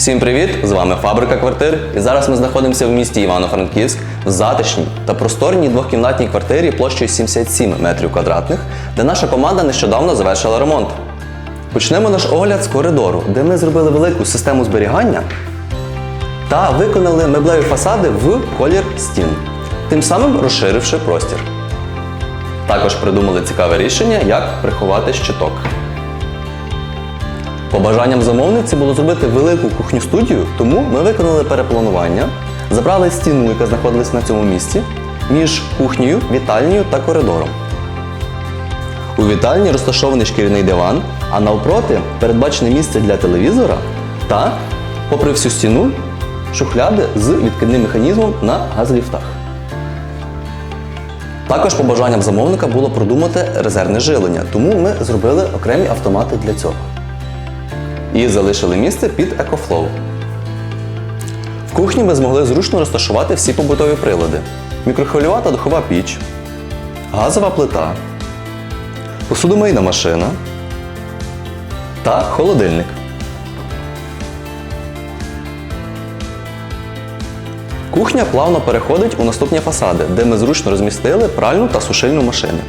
Всім привіт! З вами Фабрика квартир. І зараз ми знаходимося в місті Івано-Франківськ в затишній та просторній двохкімнатній квартирі площею 77 метрів квадратних, де наша команда нещодавно завершила ремонт. Почнемо наш огляд з коридору, де ми зробили велику систему зберігання та виконали меблеві фасади в колір стін, тим самим розширивши простір. Також придумали цікаве рішення, як приховати щиток. Побажанням замовниці було зробити велику кухню студію, тому ми виконали перепланування, забрали стіну, яка знаходилась на цьому місці, між кухнею, вітальнею та коридором. У вітальні розташований шкіряний диван, а навпроти передбачене місце для телевізора та, попри всю стіну, шухляди з відкидним механізмом на газліфтах. Також побажанням замовника було продумати резервне жилення, тому ми зробили окремі автомати для цього. І залишили місце під EcoFlow. В кухні ми змогли зручно розташувати всі побутові прилади: мікрохвильова та духова піч, газова плита, посудомийна машина та холодильник. Кухня плавно переходить у наступні фасади, де ми зручно розмістили пральну та сушильну машини.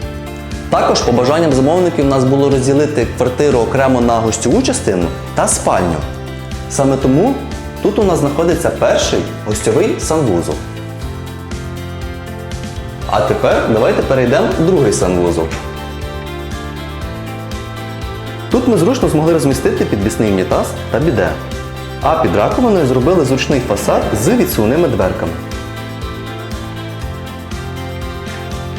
Також по бажанням замовників нас було розділити квартиру окремо на гостьову частину та спальню. Саме тому тут у нас знаходиться перший гостьовий санвузол. А тепер давайте перейдемо в другий санвузол. Тут ми зручно змогли розмістити підвісний унітаз та біде. А під раковиною зробили зручний фасад з відсувними дверками.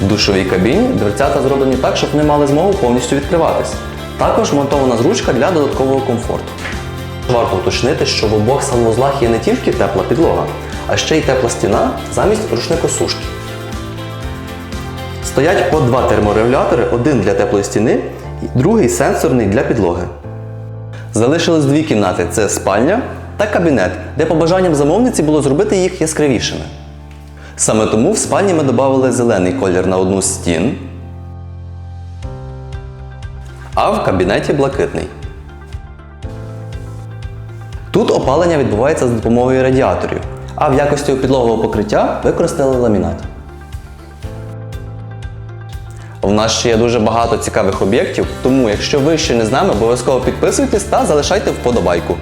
В душовій кабіні дверцята зроблені так, щоб вони мали змогу повністю відкриватись. Також монтована зручка для додаткового комфорту. Варто уточнити, що в обох санвузлах є не тільки тепла підлога, а ще й тепла стіна замість рушникосушки. Стоять по два терморегулятори, один для теплої стіни, другий сенсорний для підлоги. Залишились дві кімнати це спальня та кабінет, де по бажанням замовниці було зробити їх яскравішими. Саме тому в спальні ми додали зелений колір на одну з стін, а в кабінеті блакитний. Тут опалення відбувається за допомогою радіаторів, а в якості підлогового покриття використали ламінат. У нас ще є дуже багато цікавих об'єктів, тому якщо ви ще не з нами, обов'язково підписуйтесь та залишайте вподобайку.